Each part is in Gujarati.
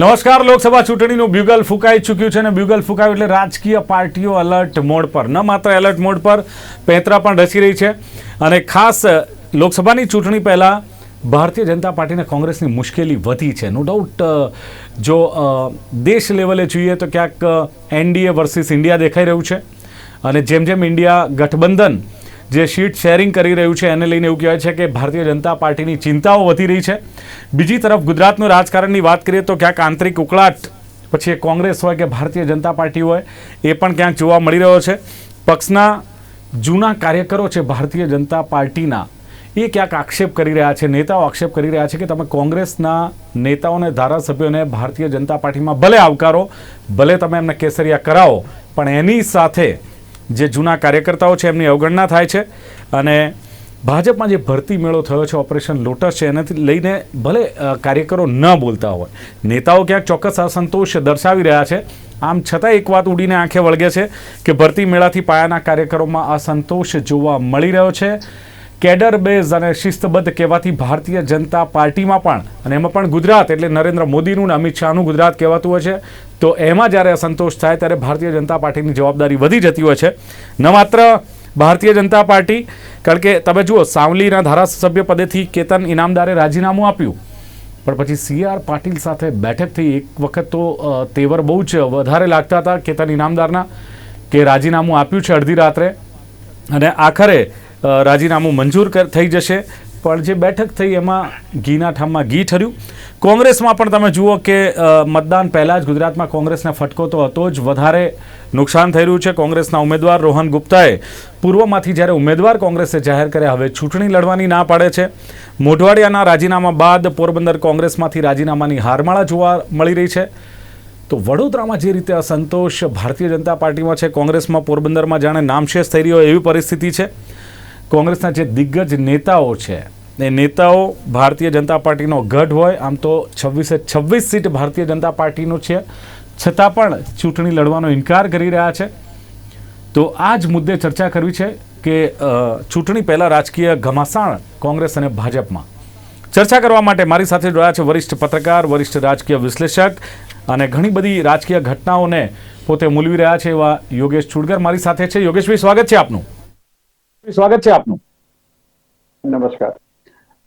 નમસ્કાર, લોકસભા ચૂંટણીનું બ્યુગલ ફૂંકાઈ ચૂક્યું છે અને બ્યુગલ ફૂંકાયું એટલે રાજકીય પાર્ટીઓ એલર્ટ મોડ પર. ન માત્ર એલર્ટ મોડ પર, પેંતરા પણ રચી રહી છે. અને ખાસ, લોકસભાની ચૂંટણી પહેલાં ભારતીય જનતા પાર્ટીને કોંગ્રેસની મુશ્કેલી વધી છે. નો ડાઉટ જો દેશ લેવલે જોઈએ તો ક્યાંક એનડીએ વર્સિસ ઇન્ડિયા દેખાઈ રહ્યું છે. અને જેમ જેમ ઇન્ડિયા ગઠબંધન જે શીટ શેરિંગ કરી રહ્યું છે, એને લઈને એવું કહેવાય છે કે ભારતીય જનતા પાર્ટીની ચિંતાઓ વધી રહી છે. બીજી તરફ ગુજરાતનું રાજકારણની વાત કરીએ તો ક્યાંક આંતરિક ઉકળાટ, પછી એ કોંગ્રેસ હોય કે ભારતીય જનતા પાર્ટી હોય, એ પણ ક્યાંક જોવા મળી રહ્યો છે. પક્ષના જૂના કાર્યકરો છે ભારતીય જનતા પાર્ટીના, એ ક્યાંક આક્ષેપ કરી રહ્યા છે, નેતાઓ આક્ષેપ કરી રહ્યા છે કે તમે કોંગ્રેસના નેતાઓને, ધારાસભ્યોને ભારતીય જનતા પાર્ટીમાં ભલે આવકારો, ભલે તમે એમને કેસરિયા કરાવો, પણ એની સાથે જે જૂના કાર્યકર્તાઓ છે એમની અવગણના થાય છે. અને ભાજપમાં જે ભરતી મેળો થયો છે, ઓપરેશન લોટસ છે, એનાથી લઈને ભલે કાર્યકરો ન બોલતા હોય, નેતાઓ ક્યાંક ચોક્કસ અસંતોષ દર્શાવી રહ્યા છે. આમ છતાં એક વાત ઉડીને આંખે વળગે છે કે ભરતી મેળાથી પાયાના કાર્યકરોમાં અસંતોષ જોવા મળી રહ્યો છે. કેડર બેઝ અને શિસ્તબદ્ધ કહેવાથી ભારતીય જનતા પાર્ટીમાં પણ, અને એમાં પણ ગુજરાત એટલે નરેન્દ્ર મોદીનું ને અમિત શાહનું ગુજરાત કહેવાતું હોય છે. તો એમાં જ્યારે અસંતોષ થાય ત્યારે ભારતીય જનતા પાર્ટીની જવાબદારી વધી જતી હોય છે. ન માત્ર ભારતીય જનતા પાર્ટી, કારણ કે તમે જુઓ, સાવલીના ધારાસભ્ય પદેથી કેતન ઇનામદારે રાજીનામું આપ્યું. પણ પછી સી આર પાટીલ સાથે બેઠક થઈ. એક વખત તો તેવર બહુ જ વધારે લાગતા હતા કેતન ઇનામદારના, કે રાજીનામું આપ્યું છે અડધી રાત્રે. અને આખરે રાજીનામું મંજૂર થઈ જશે. પણ જે બેઠક થઈ એમાં ઘીના ઠામમાં ઘી ઠર્યું. કોંગ્રેસમાં પણ તમે જુઓ કે મતદાન પહેલાં જ ગુજરાતમાં કોંગ્રેસને ફટકો તો હતો જ વધારે નુકસાન થઈ રહ્યું છે. કોંગ્રેસના ઉમેદવાર રોહન ગુપ્તાએ પૂર્વમાંથી જ્યારે ઉમેદવાર કોંગ્રેસે જાહેર કર્યા, હવે ચૂંટણી લડવાની ના પાડે છે. મોઢવાડિયાના રાજીનામા બાદ પોરબંદર કોંગ્રેસમાંથી રાજીનામાની હારમાળા જોવા મળી રહી છે. તો વડોદરામાં જે રીતે અસંતોષ ભારતીય જનતા પાર્ટીમાં છે, કોંગ્રેસમાં પોરબંદરમાં જાણે નામશેષ થઈ રહ્યો એવી પરિસ્થિતિ છે. કોંગ્રેસના જે દિગ્ગજ નેતાઓ છે, એ નેતાઓ ભારતીય જનતા પાર્ટીનો ગઢ હોય, આમ તો છવ્વીસે છવ્વીસ સીટ ભારતીય જનતા પાર્ટીનું છે. છતાં પણ ચૂંટણી લડવાનો ઇનકાર કરી રહ્યા છે. તો આ જ મુદ્દે ચર્ચા કરવી છે કે ચૂંટણી પહેલાં રાજકીય ઘમાસાણ કોંગ્રેસ અને ભાજપમાં. ચર્ચા કરવા માટે મારી સાથે જોડાયા છે વરિષ્ઠ પત્રકાર, વરિષ્ઠ રાજકીય વિશ્લેષક અને ઘણી બધી રાજકીય ઘટનાઓને પોતે મૂલવી રહ્યા છે એવા યોગેશ છુડગર મારી સાથે છે. યોગેશભાઈ, સ્વાગત છે આપનું. સ્વાગત છે આપનું. નમસ્કાર.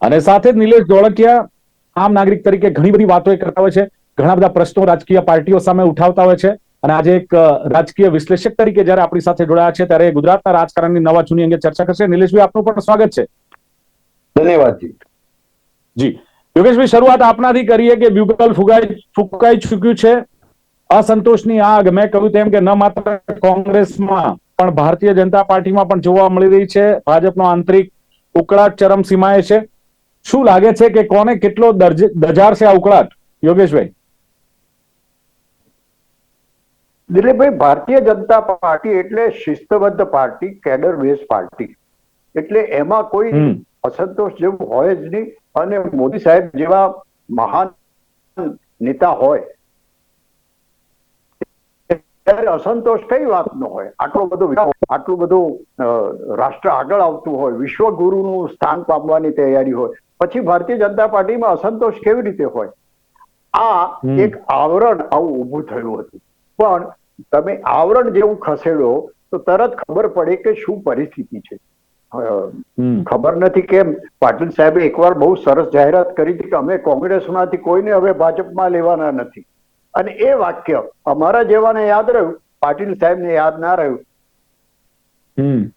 અને સાથે જ નિલેશ ધોળકિયા આમ નાગરિક તરીકે ઘણી બધી વાતો કરતા હોય છે. ઘણા બધા પ્રશ્નો રાજકીય પાર્ટીઓ સામે ઉઠાવતા હોય છે. અને આજે એક રાજકીય વિશ્લેષક તરીકે જયારે આપણી સાથે જોડાયા છે ત્યારે ગુજરાતના રાજકારણની નવા જૂની અંગે ચર્ચા કરશે. નિલેશભાઈ આપનું પણ સ્વાગત છે. ધન્યવાદજી જી. યોગેશભાઈ શરૂઆત આપનાથી કરીએ કે બ્યુગલ ફુગાઈ ફૂંકાઈ ચૂક્યું છે. અસંતોષની આગ. મેં કહ્યું તેમ કે ન માત્ર કોંગ્રેસમાં પણ ભારતીય જનતા પાર્ટીમાં પણ જોવા મળી રહી છે. ભાજપનો આંતરિક ઉકળાટ ચરમસીમાએ છે. શું લાગે છે કે કોને કેટલો દજાડશે આ ઉકળાટ? યોગેશભાઈ. દિલીપભાઈ ભારતીય જનતા પાર્ટી એટલે શિસ્તબદ્ધ પાર્ટી કેડર બેઝ પાર્ટી. એટલે એમાં કોઈ અસંતોષ જેવું હોય જ નહીં. અને મોદી સાહેબ જેવા મહાન નેતા હોય ત્યારે અસંતોષ કઈ વાતનો હોય? આટલો બધો આટલું બધું રાષ્ટ્ર આગળ આવતું હોય વિશ્વગુરુનું સ્થાન પામવાની તૈયારી હોય. પછી ભારતીય જનતા પાર્ટીમાં અસંતોષ કેવી રીતે હોય? આ એક આવરણ આવું ઊભું થયું હતું. પણ તમે આવરણ જેવું ખસેડો તો તરત ખબર પડે કે શું પરિસ્થિતિ છે. ખબર નથી કેમ. પાટીલ સાહેબે એકવાર બહુ સરસ જાહેરાત કરી હતી કે અમે કોંગ્રેસમાંથી કોઈને હવે ભાજપમાં લેવાના નથી. અને એ વાક્ય અમારા જેવાને યાદ રહ્યું પાટીલ સાહેબને યાદ ના રહ્યું.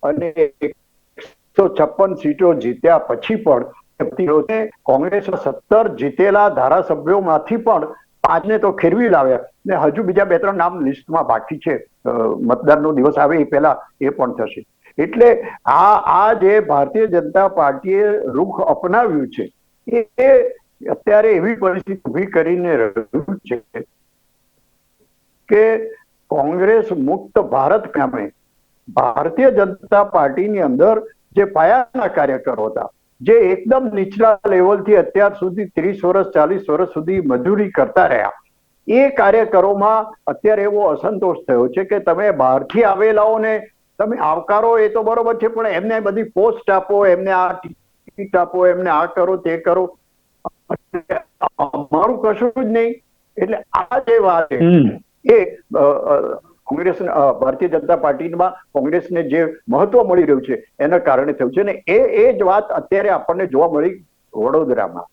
અને એકસો છપ્પન સીટો જીત્યા પછી પણ કોંગ્રેસ સત્તર જીતેલા ધારાસભ્યોમાંથી પણ પાંચને તો ખેરવી લાવ્યા. ને હજુ બીજા બે ત્રણ નામ લિસ્ટમાં બાકી છે. મતદાનનો દિવસ આવે એ પહેલા એ પણ થશે. એટલે આ આ જે ભારતીય જનતા પાર્ટીએ રૂખ અપનાવ્યું છે એ અત્યારે એવી પરિસ્થિતિ ઊભી કરીને રહ્યું છે કે કોંગ્રેસ મુક્ત ભારત કામે ભારતીય જનતા પાર્ટીની અંદર જે પાયાના કાર્યકરો હતા, જે એકદમ નીચલા લેવલથી અત્યાર સુધી ત્રીસ વર્ષ, ચાલીસ વર્ષ સુધી મજૂરી કરતા રહ્યા, એ કાર્યકરોમાં અત્યારે એવો અસંતોષ થયો છે કે તમે બહારથી આવેલાઓને તમે આવકારો એ તો બરોબર છે, પણ એમને બધી પોસ્ટ આપો, એમને આ ટિકિટ આપો, એમને આ કરો, તે કરો અમારું કશું જ નહીં એટલે આ જે વાત. એ કોંગ્રેસ ભારતીય જનતા પાર્ટીમાં કોંગ્રેસને જે મહત્વ મળી રહ્યું છે એના કારણે થયું છે. ને એ એ જ વાત અત્યારે આપણને જોવા મળી વડોદરામાં.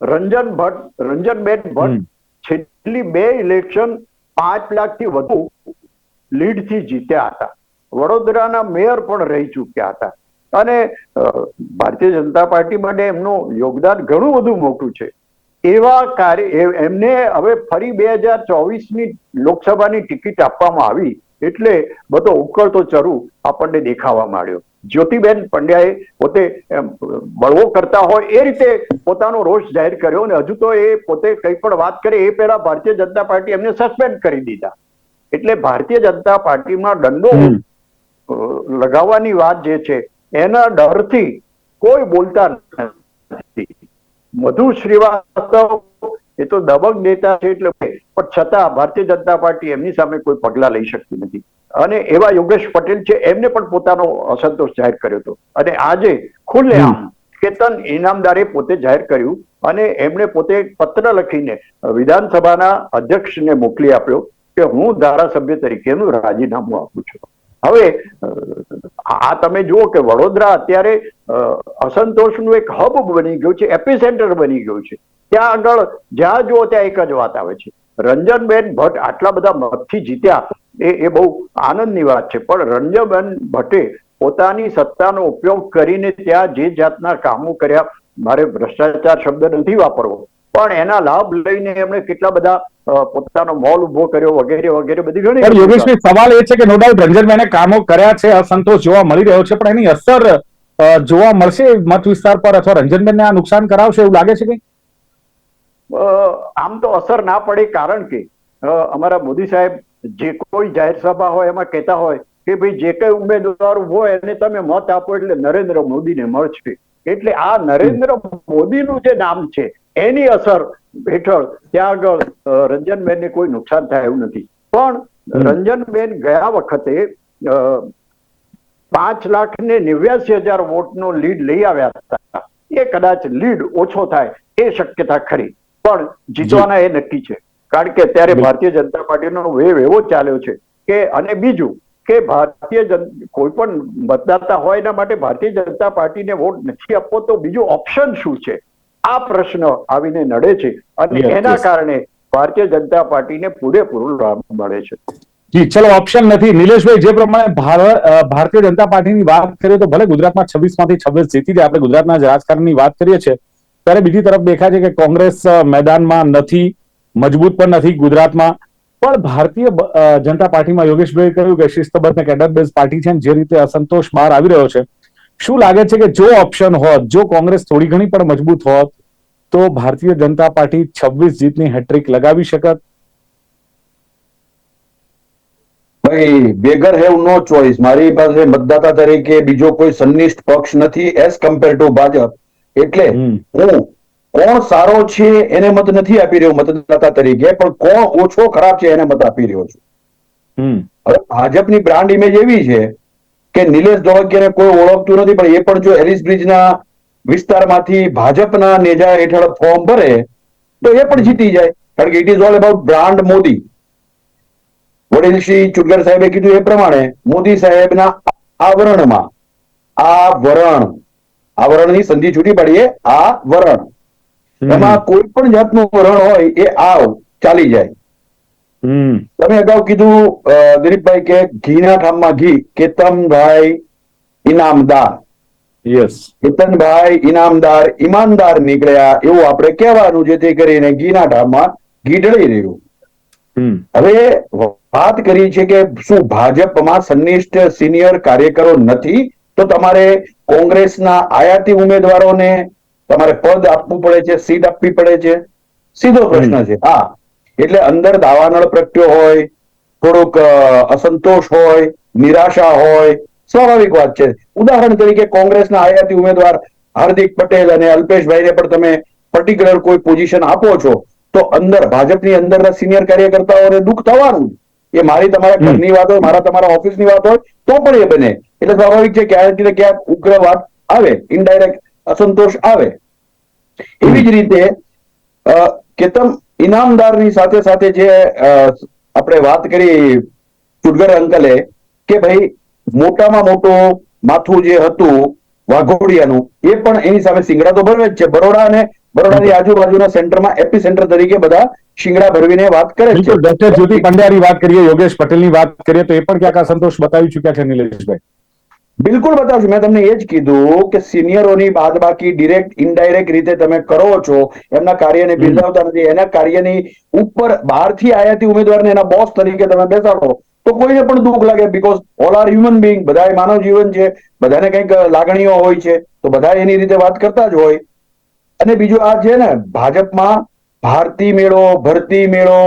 રંજન ભટ્ટ રંજનબેન. ભટ્ટ છેલ્લી બે ઇલેક્શન પાંચ લાખથી વધુ લીડથી જીત્યા હતા. વડોદરાના મેયર પણ રહી ચૂક્યા હતા. અને ભારતીય જનતા પાર્ટી માટે એમનું યોગદાન ઘણું બધું મોટું છે. એવા કાર્ય એમને હવે ફરી બે હજાર ચોવીસની લોકસભાની ટિકિટ આપવામાં આવી એટલે બધો ઉકળતો ચરુ આપણને દેખાવા માંડ્યો. જ્યોતિબેન પંડ્યાએ પોતે બળવો કરતા હોય એ રીતે પોતાનો રોષ જાહેર કર્યો અને હજુ તો એ પોતે કંઈ પણ વાત કરે એ પહેલા ભારતીય જનતા પાર્ટી એમને સસ્પેન્ડ કરી દીધા. એટલે ભારતીય જનતા પાર્ટીમાં દંડો લગાવવાની વાત જે છે એના ડરથી કોઈ બોલતા નથી મધુ શ્રીવાસ્તવ એ તો દબંગ નેતા છે એટલે પણ છતાં ભારતીય જનતા પાર્ટી એમની સામે કોઈ પગલા લઈ શકતી નથી. અને એવા યોગેશ પટેલ છે એમને પણ પોતાનો અસંતોષ જાહેર કર્યો હતો. અને આજે ખુલ્લેઆમ કેતન ઇનામદારે પોતે જાહેર કર્યું અને એમણે પોતે પત્ર લખીને વિધાનસભાના અધ્યક્ષને મોકલી આપ્યો કે હું ધારાસભ્ય તરીકેનું રાજીનામું આપું છું. હવે આ તમે જુઓ કે વડોદરા અત્યારે અસંતોષનું એક હબ બની ગયું છે એપિસેન્ટર બની ગયું છે. ત્યાં આગળ જ્યાં જુઓ ત્યાં એક જ વાત આવે છે. રંજનબેન ભટ્ટ આટલા બધા મતથી જીત્યા, એ એ બહુ આનંદની વાત છે. પણ રંજનબેન ભટ્ટે પોતાની સત્તાનો ઉપયોગ કરીને ત્યાં જે જાતના કામો કર્યા, મારે ભ્રષ્ટાચાર શબ્દ નથી વાપરવો. પણ એના લાભ લઈને એમણે કેટલા બધા પોતાનો મોલ ઊભો કર્યો વગેરે વગેરે બધી ઘણી યોગેશભાઈ સવાલ એ છે કે નો ડાઉટ રંજનભાઈને કામો કર્યા છે અસંતોષ જોવા મળી રહ્યો છે પણ એની અસર જોવા મળશે મત વિસ્તાર પર અથવા રંજનબેનને આ નુકસાન કરાવશે એવું લાગે છે કે આમ તો અસર ના પડે કારણ કે અમારા મોદી સાહેબ જે કોઈ જાહેર સભા હોય એમાં કહેતા હોય કે ભાઈ જે કઈ ઉમેદવાર ઊભો હોય એને તમે મત આપો એટલે નરેન્દ્ર મોદીને મળશે. એટલે આ નરેન્દ્ર મોદીનું જે નામ છે એની અસર હેઠળ ત્યાં આગળ રંજનબેનને કોઈ નુકસાન થાય એવું નથી. પણ. રંજનબેન ગયા વખતે પાંચ લાખ ને નેવ્યાસી હજાર વોટનો લીડ લઈ આવ્યા હતા. એ કદાચ લીડ ઓછો થાય એ શક્યતા ખરી પણ જીતવાના એ નક્કી છે. કારણ કે અત્યારે ભારતીય જનતા પાર્ટીનો વેવ એવો ચાલ્યો છે કે અને બીજું કે ભારતીય જન કોઈ પણ મતદાતા હોય એના માટે ભારતીય જનતા પાર્ટીને વોટ નથી આપવો તો બીજું ઓપ્શન શું છે? આ પ્રશ્ન આવીને નડે છે અને એના કારણે ભારતીય જનતા પાર્ટીને પૂરેપૂરું લાભ મળે છે. જી ચલો ઓપ્શન નથી. નિલેશભાઈ જે પ્રમાણે ભાર- ભારતીય જનતા પાર્ટીની વાત કરીએ તો ભલે ગુજરાતમાં છવ્વીસમાંથી છવ્વીસ જીતી જાય આપણે ગુજરાતના રાજકારણની વાત કરીએ છીએ. ત્યારે બીજી તરફ દેખાય છે કે કોંગ્રેસ મેદાનમાં નથી મજબૂત પણ નથી ગુજરાતમાં. પણ ભારતીય જનતા પાર્ટીમાં યોગેશભાઈ કહ્યું કે શિસ્તબદ્ધ ને કેડર બેઝ પાર્ટી છે જે રીતે અસંતોષ બહાર આવી રહ્યો છે શું લાગે છે કે જો ઓપ્શન હોત જો કોંગ્રેસ થોડી ઘણી પણ મજબૂત હોત તો ભારતીય જનતા પાર્ટી છવ્વીસ જીતની હેટ્રિક લગાવી શકત? ભાઈ બેગર હેવ નો ચોઇસ મારી પાસે મતદાતા તરીકે બીજો કોઈ સંનિષ્ઠ પક્ષ નથી એઝ કમ્પેર ટુ ભાજપ. એટલે હું કોણ સારો છે એને મત નથી આપી રહ્યો મતદાતા તરીકે પણ કોણ ઓછો ખરાબ છે એને મત આપી રહ્યો છું. હમ. હવે ભાજપની બ્રાન્ડ ઇમેજ એવી છે કે નિલેશ ધોળકિયાને કોઈ ઓળખતું નથી પણ એ પણ જો એલિસ બ્રિજના વિસ્તારમાંથી ભાજપના નેજા હેઠળ ફોર્મ ભરે તો એ પણ જીતી જાય. કારણ કે it is all about brand Modi. વડીલ શ્રી ચુટગર સાહેબે કીધું એ પ્રમાણે મોદી સાહેબના આવરણમાં આ વરણ આવરણની સંધિ છૂટી પાડીએ આ વરણ. એમાં કોઈ પણ જાતનું વરણ હોય એ આવ ચાલી જાય. તમે અગાઉ કીધું દિલીપભાઈ કે ઘીના ઠામમાં ઘી કેતનભાઈ ઇનામદાર. યસ કેતનભાઈ ઇનામદાર ઈમાનદાર નીકળ્યા એવું આપણે કહેવાનું જેથી કરીને ઘીના ઠામમાં ઘી ઢળી રહ્યું. હવે વાત કરી છે કે શું ભાજપમાં સંનિષ્ઠ સિનિયર કાર્યકરો નથી તો તમારે કોંગ્રેસના આયાતી ઉમેદવારોને તમારે પદ આપવું પડે છે સીટ આપવી પડે છે? સીધો પ્રશ્ન છે. હા. એટલે અંદર દાવાનળ પ્રગટ્યો હોય થોડુંક અસંતોષ હોય નિરાશા હોય સ્વાભાવિક વાત છે. ઉદાહરણ તરીકે કોંગ્રેસના આયાતી ઉમેદવાર હાર્દિક પટેલ અને અલ્પેશભાઈને પણ તમે પર્ટિક્યુલર કોઈ પોઝિશન આપો છો તો અંદર ભાજપની અંદરના સિનિયર કાર્યકર્તાઓને દુઃખ થવાનું એ મારી તમારા ઘરની વાત હોય મારા તમારા ઓફિસની વાત હોય તો પણ એ બને. એટલે સ્વાભાવિક છે ક્યાંક ને ક્યાંક ઉગ્ર વાત આવે ઇનડાયરેક્ટ અસંતોષ આવે. એવી જ રીતે અ, કેતન ઇનામદારની સાથે સાથે જે આપણે વાત કરી ચુડગર અંકલે કે ભાઈ મોટામાં મોટું માથું જે હતું વાઘોડિયાનું, એ પણ એની સામે સિંગડા તો ભરવે જ છે. બરોડા અને બરોડાની આજુબાજુના સેન્ટરમાં એપી સેન્ટર તરીકે બધા શિંગડા ભરવીને વાત કરે છે. ડોક્ટર જ્યોતિ પંડ્યાની વાત કરીએ, યોગેશ પટેલની વાત કરીએ, તો એ પણ ક્યાંક સંતોષ બતાવી ચુક્યા છે નિલેશભાઈ. બિલકુલ બતાવશું. મેં તમને એ જ કીધું કે સિનિયરોની બાદબાકી ડિરેક્ટ ઇનડાયરેક્ટ રીતે તમે કરો છો. એમના કાર્યને બિરદાવતા નથી. એના કાર્યની ઉપર બહારથી આયાતી ઉમેદવારને એના બોસ તરીકે તમે બેસાડો તો કોઈને પણ દુઃખ લાગે because all are human being બધા માનવ જીવન છે. બધાને કંઈક લાગણીઓ હોય છે. તો બધા એની રીતે વાત કરતા જ હોય. અને બીજું આ છે ને ભાજપમાં ભારતી મેળો ભરતી મેળો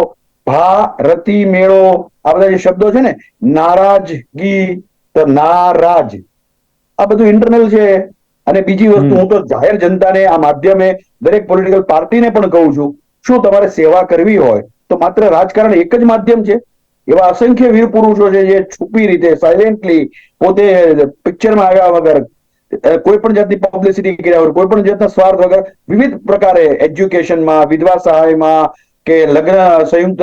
ભારતી મેળો આ બધા જે શબ્દો છે ને નારાજગી તો નારાજ. આ બધું ઇન્ટરનલ છે. અને બીજી વસ્તુ હું તો જાહેર જનતાને આ માધ્યમે દરેક પોલિટિકલ પાર્ટીને પણ કહું છું શું તમારે સેવા કરવી હોય તો માત્ર રાજકારણ એક જ માધ્યમ છે? એવા અસંખ્ય વીર પુરુષો છે જે છુપી રીતે સાયલેન્ટલી પોતે પિક્ચરમાં આવ્યા વગર કોઈ પણ જાતની પબ્લિસિટી કર્યા વગર કોઈ પણ જાતના સ્વાર્થ વગર વિવિધ પ્રકારે એજ્યુકેશનમાં વિધવા સહાયમાં કે લગ્ન સંયુક્ત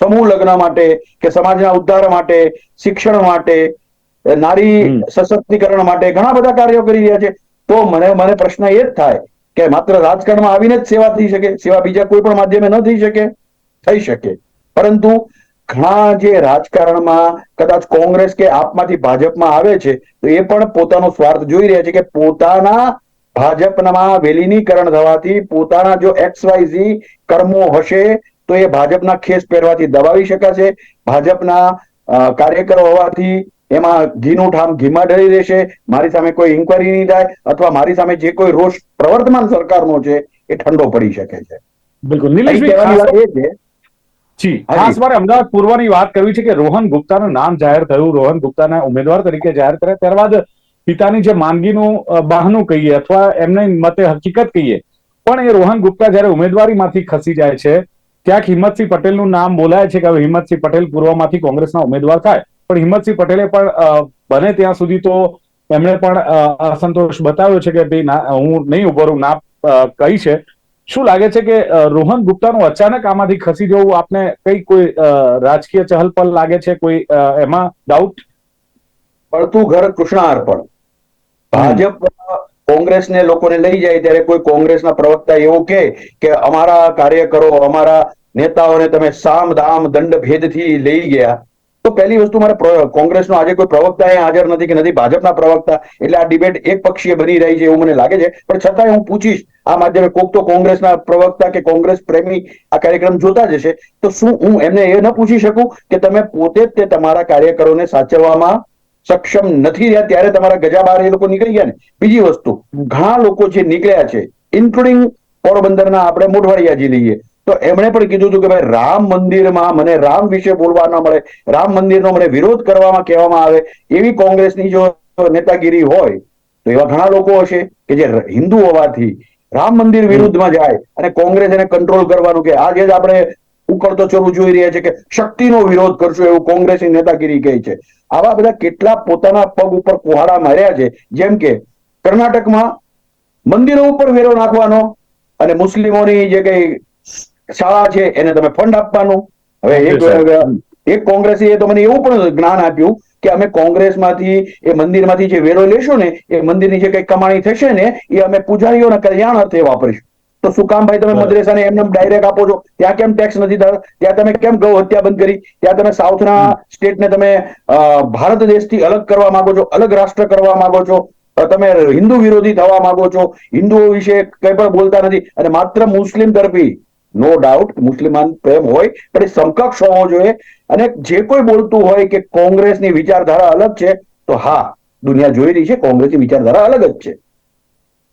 સમૂહ લગ્ન માટે કે સમાજના ઉદ્ધાર માટે શિક્ષણ માટે નારી સશક્તિકરણ માટે ઘણા બધા કાર્યો કરી રહ્યા છે. તો મને મને પ્રશ્ન એ જ થાય કે માત્ર રાજકારણમાં આવીને જ સેવા થઈ શકે સેવા બીજા કોઈ પણ માધ્યમે ન થઈ શકે? થઈ શકે. પરંતુ ઘણા જે રાજકારણમાં કદાચ કોંગ્રેસ કે આપમાંથી ભાજપમાં આવે છે તો એ પણ પોતાનો સ્વાર્થ જોઈ રહ્યા છે કે પોતાના ભાજપમાં વિલીનીકરણ થવાથી પોતાના જો એક્સ વાય ઝી કર્મો હશે તો એ ભાજપના ખેસ પહેરવાથી દબાવી શકાશે ભાજપના કાર્યકરો હોવાથી એમાં ઘીનું ઠામ ઘીમાં ડળી રહેશે. મારી સામે કોઈ ઇન્કવાયરી નહીં થાય અથવા મારી સામે જે કોઈ રોષ પ્રવર્તમાન સરકારનો છે એ ઠંડો પડી શકે છે. બિલકુલ. જી ખાસ મારે અમદાવાદ પૂર્વની વાત કરવી છે કે રોહન ગુપ્તાનું નામ જાહેર થયું. રોહન ગુપ્તાના ઉમેદવાર તરીકે જાહેર કર્યા ત્યારબાદ પિતાની જે માંદગીનું બહાનું કહીએ અથવા એમને મતે હકીકત કહીએ પણ એ રોહન ગુપ્તા જ્યારે ઉમેદવારીમાંથી ખસી જાય છે ક્યાંક હિંમતસિંહ પટેલનું નામ બોલાય છે કે હવે હિંમતસિંહ પટેલ પૂર્વમાંથી કોંગ્રેસના ઉમેદવાર થાય. પણ હિંમતસિંહ પટેલે પણ બને ત્યાં સુધી તો એમણે પણ અસંતોષ બતાવ્યો છે કે ભાઈ ના હું નહીં ઊભો રહું ના કહી છે. શું લાગે છે કે રોહન ગુપ્તાનું અચાનક આમાંથી ખસી જવું આપને કઈ કોઈ રાજકીય ચહલ ચહલપહલ લાગે છે? કોઈ એમાં ડાઉટ પડતું ઘર કૃષ્ણાર્પણ ભાજપ કોંગ્રેસને લોકોને લઈ જાય ત્યારે કોઈ કોંગ્રેસના પ્રવક્તા એવું કહે કે અમારા કાર્યકરો, અમારા નેતાઓને તમે સામ દામ દંડ ભેદથી લઈ ગયા. તો પહેલી વસ્તુ મારે કોંગ્રેસનો આજે કોઈ પ્રવક્તા અહીંયા હાજર નથી કે નથી ભાજપના પ્રવક્તા, એટલે આ ડિબેટ એક પક્ષીય બની રહી છે એવું મને લાગે છે. પણ છતાંય હું પૂછીશ, આ માધ્યમે કોક તો કોંગ્રેસના પ્રવક્તા કે કોંગ્રેસ પ્રેમી આ કાર્યક્રમ જોતા જ હશે. તો શું હું એમને એ ન પૂછી શકું કે તમે પોતે જ તે તમારા કાર્યકરોને સાચવવામાં સક્ષમ નથી રહ્યા, ત્યારે તમારા ગજા બહાર એ લોકો નીકળી ગયા ને. બીજી વસ્તુ, ઘણા લોકો જે નીકળ્યા છે ઇન્ક્લુડિંગ પોરબંદરના આપણે મોઢવાડિયાજી લઈએ, તો એમણે પણ કીધું હતું કે ભાઈ, રામ મંદિરમાં મને રામ વિશે બોલવા ન મળે, રામ મંદિરનો મને વિરોધ કરવામાં કહેવામાં આવે, એવી કોંગ્રેસની જો નેતાગીરી હોય, તો એવા ઘણા લોકો હશે કે જે હિન્દુ હોવાથી રામ મંદિર વિરુદ્ધમાં જાય અને કોંગ્રેસ એને કંટ્રોલ કરવાનું કે આજે જ આપણે ઉકળતો ચરુ જોઈ રહ્યા છે કે શક્તિનો વિરોધ કરશો એવું કોંગ્રેસની નેતાગીરી કહે છે. આવા બધા કેટલા પોતાના પગ ઉપર કુહાડા માર્યા છે. જેમ કે કર્ણાટકમાં મંદિરો ઉપર વેરો નાખવાનો અને મુસ્લિમોની જે કઈ શાળા છે એને તમે ફંડ આપવાનું. હવે એક એક કોંગ્રેસી એ તો મને એવું પણ જ્ઞાન આપ્યું કે અમે કોંગ્રેસમાંથી એ મંદિરમાંથી જે વેરો લેશું ને એ મંદિરની જે કઈ કમાણી થશે ને એ અમે પૂજારીઓના કલ્યાણ અર્થે વાપરીશું. તો શું કામ ભાઈ તમે. મદ્રેસાને એમને ડાયરેક્ટ આપો છો? ત્યાં કેમ ટેક્સ નથી થયો ત્યાં તમે કેમ ગૌ હત્યા બંધ કરી? ત્યાં તમે સાઉથના સ્ટેટને તમે ભારત દેશથી અલગ કરવા માંગો છો અલગ રાષ્ટ્ર કરવા માંગો છો તમે હિન્દુ વિરોધી થવા માંગો છો હિન્દુઓ વિશે કંઈ પણ બોલતા નથી અને માત્ર મુસ્લિમ તરફી નો ડાઉટ મુસ્લિમાન પ્રેમ હોય પણ એ સમકક્ષ હોવો જોઈએ. અને જે કોઈ બોલતું હોય કે કોંગ્રેસની વિચારધારા અલગ છે તો હા દુનિયા જોઈ રહી છે કોંગ્રેસની વિચારધારા અલગ જ છે.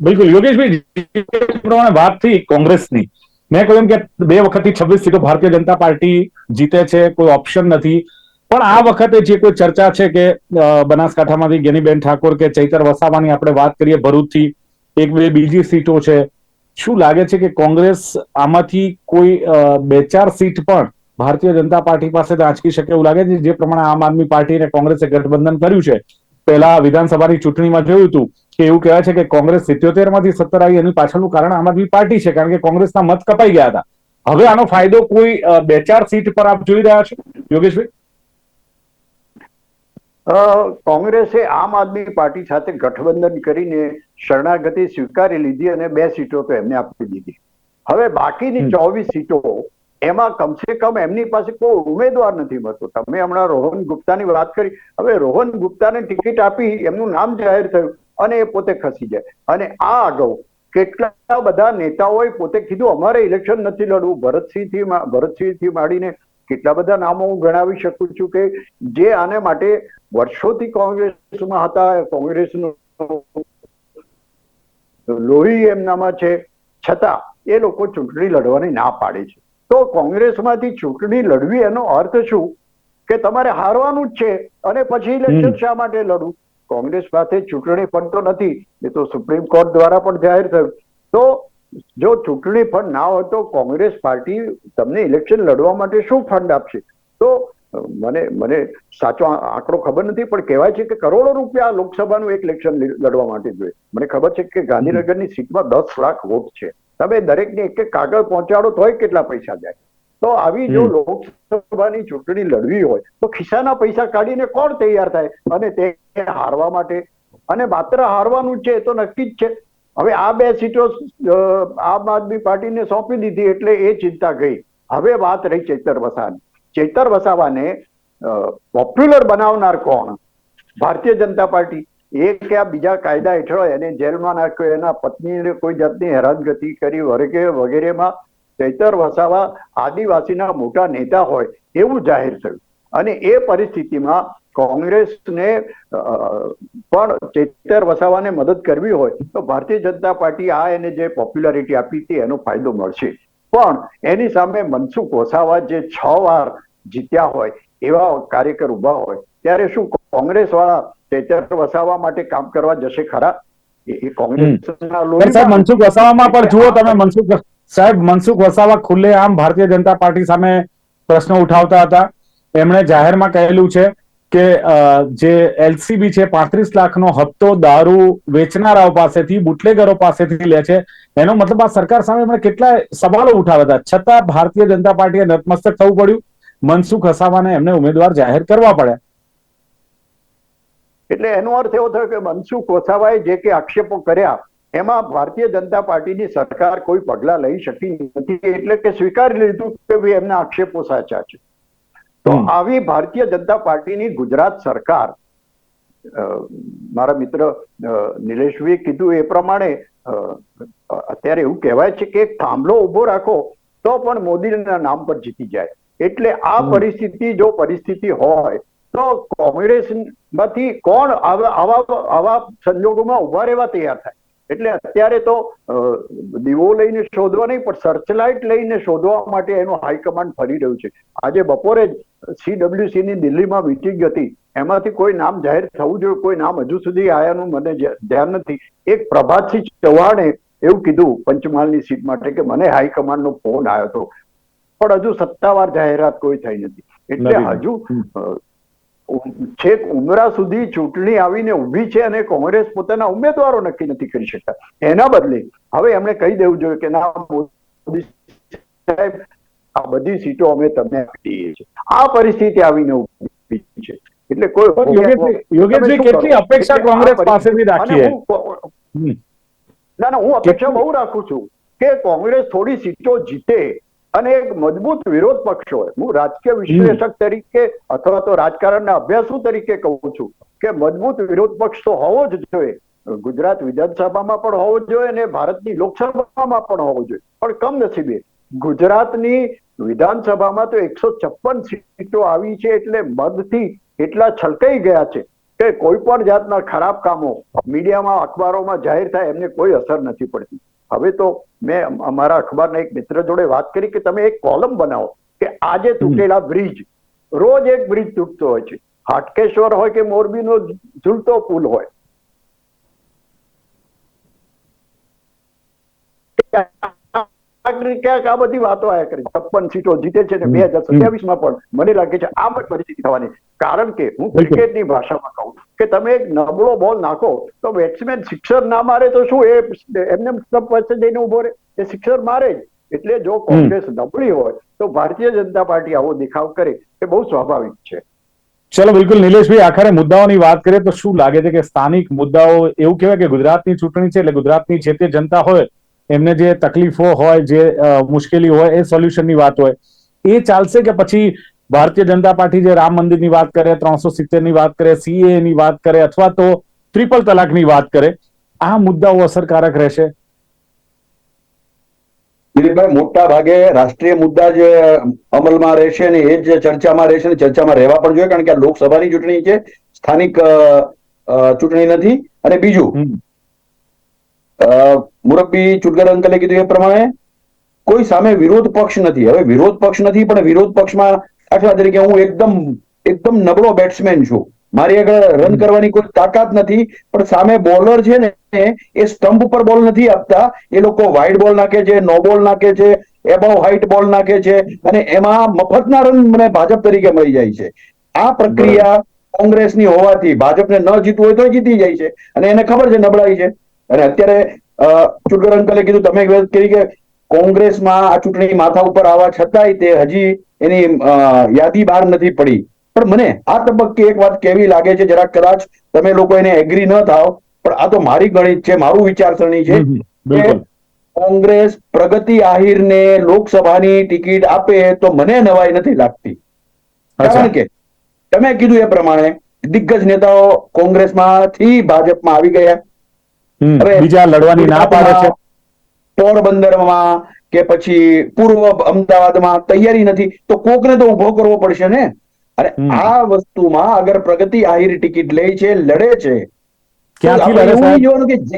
બિલકુલ, યોગેશભાઈ પ્રમાણે વાત થઈ કોંગ્રેસની. મેં કહ્યું કે બે વખતથી છવ્વીસ સીટો ભારતીય જનતા પાર્ટી જીતે છે, કોઈ ઓપ્શન નથી. પણ આ વખતે જે કોઈ ચર્ચા છે કે બનાસકાંઠામાંથી ગેનીબેન ઠાકોર કે ચૈતર વસાવાની આપણે વાત કરીએ ભરૂચથી, એક બે બીજી સીટો છે. શું લાગે છે કે કોંગ્રેસ આમાંથી કોઈ બે ચાર સીટ પણ ભારતીય જનતા પાર્ટી પાસે આંચકી શકે એવું લાગે છે? જે પ્રમાણે આમ આદમી પાર્ટી અને કોંગ્રેસે ગઠબંધન કર્યું છે. પહેલા વિધાનસભાની ચૂંટણીમાં જોયું હતું કે એવું કહેવાય છે કે કોંગ્રેસ સિત્યોતેરમાંથી સત્તર આવી એનું પાછળનું કારણ આમ આદમી પાર્ટી છે કારણ કે કોંગ્રેસના મત કપાઈ ગયા હતા. હવે આનો ફાયદો કોઈ બે ચાર સીટ પર આપ જોઈ રહ્યા છો? યોગેશભાઈ? કોંગ્રેસે આમ આદમી પાર્ટી સાથે ગઠબંધન કરીને શરણાગતિ સ્વીકારી લીધી અને બે સીટો તો એમને આપી દીધી. હવે બાકીની ચોવીસ સીટો એમાં કમસે કમ એમની પાસે કોઈ ઉમેદવાર નથી મળતો. તમે હમણાં રોહન ગુપ્તાની વાત કરી. હવે રોહન ગુપ્તાને ટિકિટ આપી એમનું નામ જાહેર થયું. અને એ પોતે ખસી જાય. અને આ અગાઉ કેટલા બધા નેતાઓએ પોતે કીધું અમારે ઇલેક્શન નથી લડવું ભરતસિંહથી ભરતસિંહથી માંડીને કેટલા બધા નામો હું ગણાવી શકું છું કે જે આને માટે વર્ષોથી કોંગ્રેસમાં હતા કોંગ્રેસનું લોહી એમનામાં છે. છતાં એ લોકો ચૂંટણી લડવાની ના પાડે છે. તો કોંગ્રેસમાંથી ચૂંટણી લડવી એનો અર્થ શું? કે તમારે હારવાનું જ છે અને પછી ઇલેક્શન શા માટે લડવું? કોંગ્રેસ પાસે ચૂંટણી ફંડ તો નથી, એ તો સુપ્રીમ કોર્ટ દ્વારા પણ જાહેર થયું. તો જો ચૂંટણી ફંડ ના હોય તો કોંગ્રેસ પાર્ટી તમને ઇલેક્શન લડવા માટે શું ફંડ આપશે? તો મને મને સાચો આંકડો ખબર નથી, પણ કહેવાય છે કે કરોડો રૂપિયા લોકસભાનું એક ઇલેક્શન લડવા માટે જોઈએ. મને ખબર છે કે ગાંધીનગરની સીટમાં દસ લાખ વોટ છે. તમે દરેકને એક એક કાગળ પહોંચાડો તોય કેટલા પૈસા જાય. તો આવી જો લોકસભાની ચૂંટણી લડવી હોય તો ખિસ્સાના પૈસા કાઢીને કોણ તૈયાર થાય? અને તે હારવા માટે. અને માત્ર હારવાનું છે તો નક્કી જ છે. હવે આ બે સીટો આમ આદમી પાર્ટીને સોંપી દીધી એટલે એ ચિંતા ગઈ. હવે વાત રહી ચેતર વસાવાની. ચેતર વસાવાને પોપ્યુલર બનાવનાર કોણ? ભારતીય જનતા પાર્ટી. એ કે આ બીજા કાયદા હેઠળ એને જેલમાં નાખ્યો એના પત્નીને કોઈ જાતની હેરાનગતિ કરી વગેરે વગેરેમાં ચૈતર વસાવા આદિવાસીના મોટા નેતા હોય એવું જાહેર થયું. અને એ પરિસ્થિતિમાં કોંગ્રેસને પણ ચેતર વસાવાને મદદ કરવી હોય તો ભારતીય જનતા પાર્ટી આ એને જે પોપ્યુલારિટી આપી હતી એનો ફાયદો મળશે. પણ એની સામે મનસુખ વસાવા જે છ વાર જીત્યા હોય એવા કાર્યકર ઊભા હોય ત્યારે શું કોંગ્રેસ વાળા ચેતર વસાવા માટે કામ કરવા જશે ખરા? એ લોહીમાં- મનસુખ વસાવામાં પણ જુઓ તમે મનસુખ સાહેબ, મનસુખ વસાવા ખુલ્લે આમ ભારતીય જનતા પાર્ટી સામે પ્રશ્નો ઉઠાવતા હતા. એમણે જાહેરમાં કહેલું છે કે જે એલસીબી છે, પાંત્રીસ લાખનો હપ્તો દારૂ વેચનારાઓ પાસેથી, બુટલેગરો પાસેથી લે છે. એનો મતલબ આ સરકાર સામે એમણે કેટલા સવાલો ઉઠાવ્યા હતા. છતાં ભારતીય જનતા પાર્ટીએ નતમસ્તક થવું પડ્યું. મનસુખ વસાવાને એમને ઉમેદવાર જાહેર કરવા પડ્યા. એટલે એનો અર્થ એવો થયો કે મનસુખ વસાવાએ જે કે આક્ષેપો કર્યા એમાં ભારતીય જનતા પાર્ટીની સરકાર કોઈ પગલા લઈ શકી નથી એટલે કે સ્વીકારી લીધું કે ભાઈ એમના આક્ષેપો સાચા છે. તો આવી ભારતીય જનતા પાર્ટીની ગુજરાત સરકાર મારા મિત્ર નિલેશભાઈએ કીધું એ પ્રમાણે અત્યારે એવું કહેવાય છે કે થાંભલો ઊભો રાખો તો પણ મોદીના નામ પર જીતી જાય. એટલે આ પરિસ્થિતિ જો પરિસ્થિતિ હોય તો કોંગ્રેસમાંથી કોણ આવા આવા સંજોગોમાં ઊભા રહેવા તૈયાર થાય? એટલે અત્યારે તો દીવો લઈને શોધવા નહીં પણ સર્ચલાઇટ લઈને શોધવા માટે એનું હાઈકમાન્ડ ફરી રહ્યું છે. આજે બપોરે સીડબ્લ્યુસી ની દિલ્હીમાં મિટિંગ હતી. એમાંથી કોઈ નામ જાહેર થવું જોઈએ કોઈ નામ હજુ સુધી આયાનું મને ધ્યાન નથી. એક પ્રભાતસિંહ ચૌહાણે એવું કીધું પંચમહાલની સીટ માટે કે મને હાઈકમાન્ડનો ફોન આવ્યો હતો પણ હજુ સત્તાવાર જાહેરાત કોઈ થઈ નથી. એટલે હજુ છેક ઉમરા સુધી ચૂંટણી આવીને ઊભી છે અને કોંગ્રેસ પોતાના ઉમેદવારો નક્કી નથી કરી શકતા. એના બદલે હવે એમણે કહી દેવું જોઈએ કે ના મોદી સાહેબ આ બધી સીટો અમે તમને આપી દઈએ છીએ. આ પરિસ્થિતિ આવીને ઊભી છે. એટલે કોઈ યોગેશભાઈ- કેટલી અપેક્ષા કોંગ્રેસ પાસેથી રાખીએ? ના ના હું અપેક્ષા બહુ રાખું છું કે કોંગ્રેસ થોડી સીટો જીતે અને એક મજબૂત વિરોધ પક્ષ હોય. હું રાજકીય વિશ્લેષક તરીકે અથવા તો રાજકારણના અભ્યાસુ તરીકે કહું છું કે મજબૂત વિરોધ પક્ષ તો હોવો જ જોઈએ. ગુજરાત વિધાનસભામાં પણ હોવો જોઈએ અને ભારતની લોકસભામાં પણ હોવો જોઈએ. પણ કમનસીબે ગુજરાતની વિધાનસભામાં તો એકસો છપ્પન સીટો આવી છે એટલે મદથી એટલા છલકાઈ ગયા છે કે કોઈ પણ જાતના ખરાબ કામો મીડિયામાં અખબારોમાં જાહેર થાય એમને કોઈ અસર નથી પડતી. હવે તો મેં અમારા અખબારના એક મિત્ર જોડે વાત કરી કે તમે એક કોલમ બનાવો કે આજે તૂટેલા બ્રિજ રોજ એક બ્રિજ તૂટતો હોય છે. હાટકેશ્વર હોય કે મોરબીનો ઝૂલતો પુલ હોય. ક્યાંક આ બધી વાતો આયા કરી. છપ્પન સીટો જીતે છે ને બે હજાર સત્યાવીસમાં પણ મને લાગે છે આમ જ પરિસ્થિતિ થવાની. કારણ કે હું ક્રિકેટની ભાષામાં કહું કે તમે એક નબળો બોલ નાખો તો બેટ્સમેન સિક્સર ના મારે તો શું એ એમને સ્ટમ્પ વચ્ચે જઈને ઊભો રહે? એ સિક્સર મારે જ. એટલે જો કોંગ્રેસ નબળી હોય તો ભારતીય જનતા પાર્ટી આવો દેખાવ કરે. એ બહુ સ્વાભાવિક છે. ચલો બિલકુલ નિલેશભાઈ આખરે મુદ્દાઓની વાત કરીએ તો શું લાગે છે કે સ્થાનિક મુદ્દાઓ એવું કહેવાય કે ગુજરાતની ચૂંટણી છે એટલે ગુજરાતની જે તે જનતા હોય એમને જે તકલીફો હોય જે મુશ્કેલી હોય એ સોલ્યુશનની વાત હોય. એ ચાલશે કે પછી ભારતીય જનતા પાર્ટી જે રામ મંદિરની વાત કરે ત્રણસો સિત્તેરની વાત કરે સીએ ની વાત કરે અથવા તો ટ્રિપલ તલાકની વાત કરે આ મુદ્દાઓ અસરકારક રહેશે? દિલીપભાઈ મોટા ભાગે રાષ્ટ્રીય મુદ્દા જે અમલમાં રહેશે ને એ જ ચર્ચામાં રહેશે ને ચર્ચામાં રહેવા પણ જોઈએ કારણ કે આ લોકસભાની ચૂંટણી છે સ્થાનિક ચૂંટણી નથી. અને બીજું મુરબ્બી ચુટગર અંકલે કીધું એ પ્રમાણે કોઈ સામે વિરોધ પક્ષ નથી. હવે વિરોધ પક્ષ નથી પણ વિરોધ પક્ષમાં દાખલા તરીકે હું એકદમ એકદમ નબળો બેટ્સમેન છું. મારી આગળ રન કરવાની કોઈ તાકાત નથી પણ સામે બોલર છે ને એ સ્ટમ્પ ઉપર બોલ નથી આપતા. એ લોકો વાઇડ બોલ નાખે છે નો બોલ નાખે છે એબાઉ હાઇટ બોલ નાખે છે અને એમાં મફતના રન મને ભાજપ તરીકે મળી જાય છે. આ પ્રક્રિયા કોંગ્રેસની હોવાથી ભાજપને ન જીતવું હોય તો જીતી જાય છે. અને એને ખબર છે નબળાઈ છે. અને અત્યારે ચુટગર અંકલે કીધું તમે કરી કે કોંગ્રેસમાં આ ચૂંટણી માથા ઉપર આવવા છતાંય તે હજી એની યાદી બહાર નથી પડી. પણ મને આ તબક્કે એક વાત કેવી લાગે છે જરાક કદાચ તમે લોકો એને એગ્રી ન થાવ પણ આ તો મારી ગણિત છે મારું વિચારસરણી છે કોંગ્રેસ પ્રગતિ આહિરને લોકસભાની ટિકિટ આપે તો મને નવાઈ નથી લાગતી. કારણ કે તમે કીધું એ પ્રમાણે દિગ્ગજ નેતાઓ કોંગ્રેસમાંથી ભાજપમાં આવી ગયા. બીજા લડવાની ના પાડે છે. પોરબંદરમાં કે પછી પૂર્વ અમદાવાદમાં તૈયારી નથી તો કોકને તો ઊભો કરવો પડશે ને? અને આ વસ્તુમાં અગર પ્રગતિ આહિર ટિકિટ લે છે લડે છે ક્યાંથી લડે સાહેબ?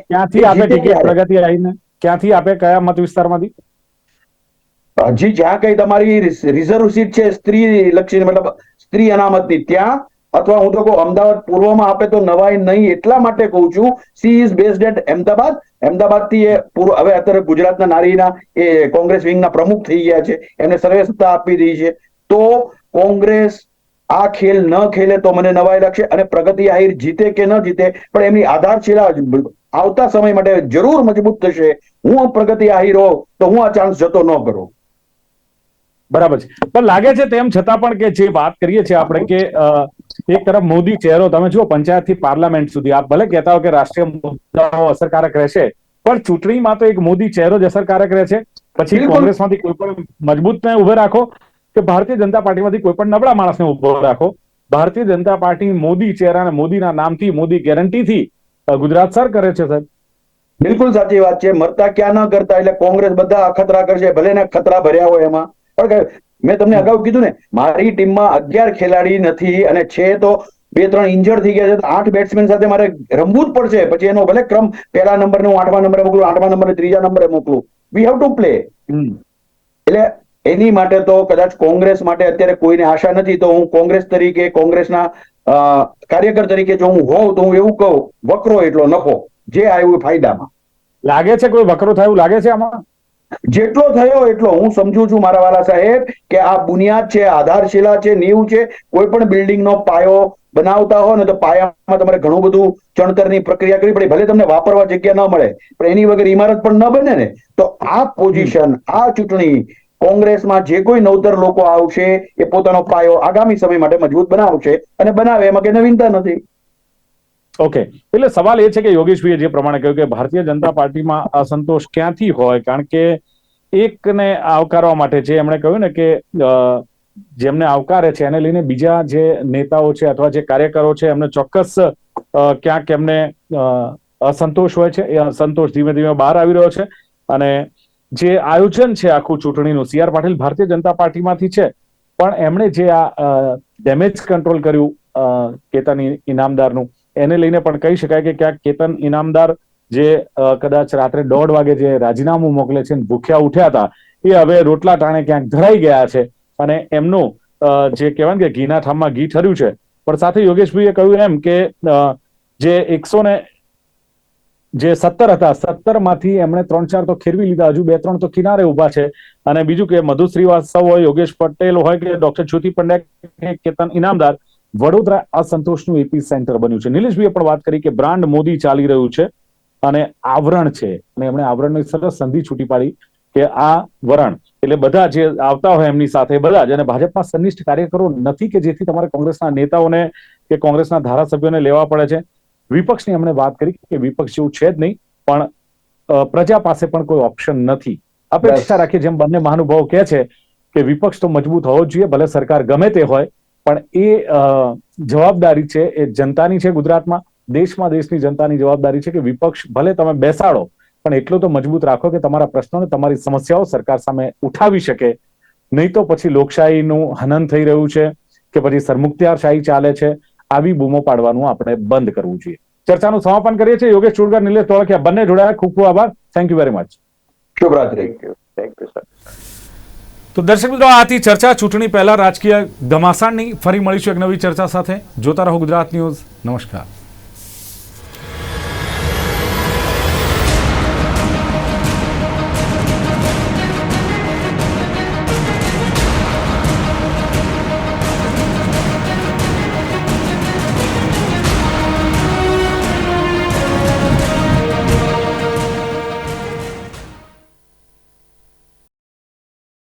ક્યાંથી આપે ટિકિટ. પ્રગતિ આહિરને? ક્યાંથી આપે? કયા મત વિસ્તારમાંથી? હજી જ્યાં કઈ તમારી રિઝર્વ સીટ છે સ્ત્રી લક્ષી મતલબ સ્ત્રી અનામતની ત્યાં અથવા હું તો કહું, અમદાવાદ પૂર્વમાં આપે તો નવાઈ નહીં એટલા માટે કહું છું, she is based at Ahmedabad. અમદાવાદથી એ પૂર્વ હવે અત્યારે ગુજરાતના નારીના એ કોંગ્રેસ વિંગના પ્રમુખ થઈ ગયા છે, એમને સર્વે સત્તા આપી રહી છે. તો કોંગ્રેસ આ ખેલ ન ખેલે તો મને નવાઈ લાગશે અને પ્રગતિ આહિર જીતે કે ન જીતે, પણ એમની આધારશીલા આવતા સમય માટે જરૂર મજબૂત થશે. હું પ્રગતિ આહિર હોઉં તો હું આ ચાન્સ જતો ન કરું. બરાબર છે. પણ લાગે છે તેમ છતાં પણ કે જે વાત કરીએ છીએ આપણે કે એક તરફ મોદી ચહેરો તમે જુઓ પંચાયતથી પાર્લામેન્ટ સુધી. આપ ભલે કહેતા હો કે રાષ્ટ્રીય મુદ્દાઓ અસરકારક રહેશે પણ ચૂંટણીમાં તો એક મોદી ચહેરો જ અસરકારક રહે છે પછી કોંગ્રેસમાંથી કોઈ પણ મજબૂતને ઉભે રાખો કે ભારતીય જનતા પાર્ટીમાંથી કોઈ પણ નબળા માણસને ઊભો રાખો. ભારતીય જનતા પાર્ટી મોદી ચહેરા અને મોદીના નામથી મોદી ગેરંટીથી ગુજરાત સર કરે છે સાહેબ. બિલકુલ સાચી વાત છે. મરતા ક્યાં ન કરતા? એટલે કોંગ્રેસ બધા અખતરા કરશે. ભલે ને ખતરા ભર્યા હોય એમાં. પણ મેં તમને અગાઉ કીધું ને મારી ટીમમાં અગિયાર ખેલાડી નથી અને છે તો બે ત્રણ ઇન્જર થઈ ગયા છે તો આઠ બેટ્સમેન સાથે મારે રમવું જ પડશે. પછી એનો ભલે ક્રમ પહેલા નંબરને હું આઠમા નંબરે મોકલું આઠમા નંબરે ત્રીજા નંબરે મોકલું. વી હેવ ટુ પ્લે એટલે એની માટે તો કદાચ કોંગ્રેસ માટે અત્યારે કોઈને આશા નથી તો હું કોંગ્રેસ તરીકે કોંગ્રેસના કાર્યકર તરીકે જો હું હોઉં તો હું એવું કહું વકરો એટલો નફો જે આવ્યું ફાયદામાં. લાગે છે કોઈ વકરો થયું લાગે છે આમાં? જેટલો થયો એટલો. હું સમજુ છું મારા વાલા સાહેબ કે આ બુનિયાદ છે, આધારશિલા છે, નીવ છે. કોઈ પણ બિલ્ડિંગનો પાયો બનાવતા હો ને તો પાયામાં તમારે ઘણું બધું ચણતરની પ્રક્રિયા કરવી પડે. ભલે તમને વાપરવા જગ્યા ન મળે, પણ એની વગર ઇમારત પણ ન બને ને, તો આ પોઝિશન, આ ચૂંટણી કોંગ્રેસમાં જે કોઈ નવતર લોકો આવશે એ પોતાનો પાયો આગામી સમય માટે મજબૂત બનાવશે અને બનાવે. એમાં કે નવીનતા નથી. ઓકે એટલે સવાલ એ છે કે યોગેશભાઈએ જે પ્રમાણે કહ્યું કે ભારતીય જનતા પાર્ટીમાં અસંતોષ ક્યાંથી હોય? કારણ કે એકને આવકારવા માટે જે એમણે કહ્યું ને કે જેમને આવકારે છે, એને લઈને બીજા જે નેતાઓ છે અથવા જે કાર્યકરો છે, એમને ચોક્કસ ક્યાંક એમને અસંતોષ હોય છે. એ અસંતોષ ધીમે ધીમે બહાર આવી રહ્યો છે અને જે આયોજન છે આખું ચૂંટણીનું, સી આર પાટીલ ભારતીય જનતા પાર્ટીમાંથી છે, પણ એમણે જે આ ડેમેજ કંટ્રોલ કર્યું કેતન ઇનામદારનું એને લઈને પણ કહી શકાય કે ક્યાંક કેતન ઇનામદાર જે કદાચ રાત્રે દોઢ વાગે જે રાજીનામું મોકલે છે ભૂખ્યા ઉઠ્યા હતા, એ હવે રોટલા ટાણે ક્યાંક ધરાઈ ગયા છે. અને એમનું જે કહેવાય કે ઘીના ઠામમાં ઘી ઠર્યું છે. પણ સાથે યોગેશભાઈએ કહ્યું એમ કે જે એકસો ને, જે સત્તર હતા સત્તરમાંથી એમણે ત્રણ ચાર તો ખેરવી લીધા, હજુ બે ત્રણ તો કિનારે ઊભા છે. અને બીજું કે મધુ શ્રીવાસ્તવ હોય, યોગેશ પટેલ હોય કે ડોક્ટર જ્યોતિ પંડ્યા કેતન ઇનામદાર વડોદરા અસંતોષનું એપી સેન્ટર બન્યું છે. નિલેશભાઈએ પણ વાત કરી કે બ્રાન્ડ મોદી ચાલી રહ્યું છે અને આવરણ છે. અને એમણે આવરણની સરસ સંધિ છૂટી પાડી કે આ વરણ એટલે બધા જે આવતા હોય એમની સાથે બધા જ અને ભાજપમાં સનિષ્ઠ કાર્યકરો નથી કે જેથી તમારે કોંગ્રેસના નેતાઓને કે કોંગ્રેસના ધારાસભ્યોને લેવા પડે છે. વિપક્ષની એમણે વાત કરી કે વિપક્ષ જેવું છે જ નહીં, પણ પ્રજા પાસે પણ કોઈ ઓપ્શન નથી. અપેક્ષા રાખીએ જેમ બંને મહાનુભાવો કહે છે કે વિપક્ષ તો મજબૂત હોવો જોઈએ, ભલે સરકાર ગમે તે હોય પણ એ જવાબદારી છે એ જનતાની છે ગુજરાતમાં. દેશમાં દેશની જનતાની જવાબદારી છે કે વિપક્ષ ભલે તમે બેસાડો પણ એટલો તો મજબૂત રાખો કે તમારા પ્રશ્નોને તમારી સમસ્યાઓ સરકાર સામે ઉઠાવી શકે. નહીં તો પછી લોકશાહીનું હનન થઈ રહ્યું છે કે પછી સરમુક્તિયારશાહી ચાલે છે. આવી બૂમો પાડવાનું આપણે બંધ કરવું જોઈએ. ચર્ચાનું સમાપન કરીએ છીએ. યોગેશ ચુડગર નિલેશ તોળકિયા બંને જોડાયા. ખૂબ ખૂબ આભાર. Thank you very much શુભરાત્રી. Thank you thank you sir તો દર્શક મિત્રો, આથી ચર્ચા, ચૂંટણી પહેલા રાજકીય ઘમાસાણની ફરી મળીશું એક નવી ચર્ચા સાથે. જોતા રહો ગુજરાત ન્યૂઝ. નમસ્કાર.